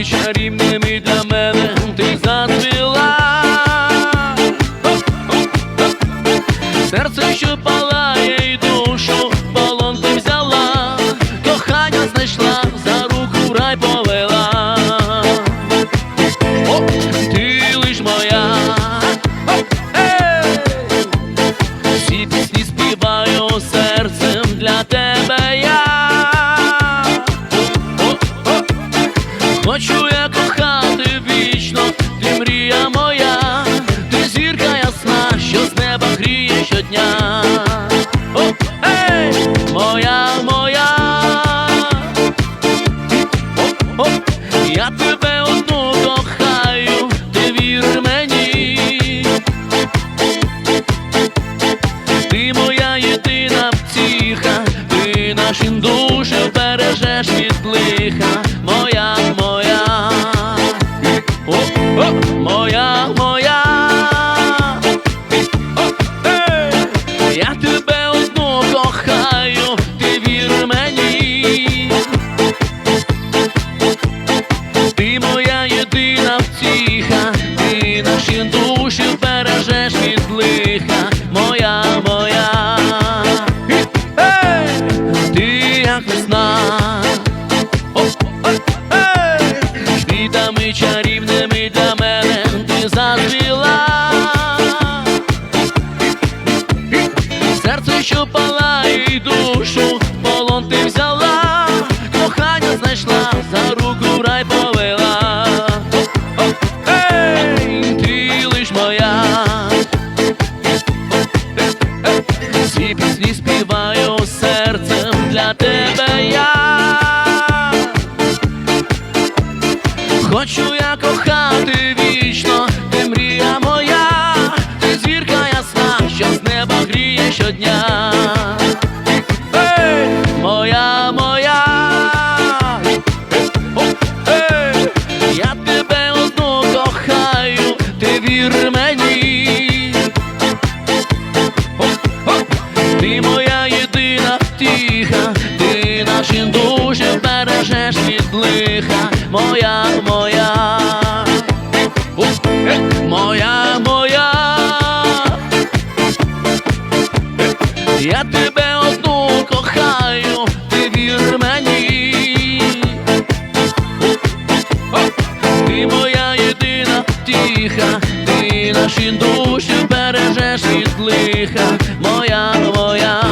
ти чарівними для мене ти зацвіла. Серце, що палає, і душу полон ти взяла, кохання знайшла, за руку рай повела, О, ти лиш моя, всі пісні співаю серцем для тебе. кохати вічно, ти мрія моя, ти зірка ясна, що з неба гріє щодня. О, ей, моя, моя, О, о, я тебе одну кохаю, ти вір мені, ти моя єдина втіха, ти нашим душе бережеш від лиха. моя, моя, я тебе одну кохаю, ти вір мені, ти моя єдина втіха, ти наші душі бережеш від лиха. Зацвіла. Серце, що й душу, в полон ти взяла, кохання знайшла, за руку в рай повела. Ей, ти лиш моя. Всі пісні співаю серцем для тебе я. Хочу я ти вір мені. Ти моя єдина тиха, ти наші душі бережеш від лиха, моя, моя, е, моя, моя, я тебе одну кохаю, ти вір мені. Душі бережеш від лиха, моя, моя.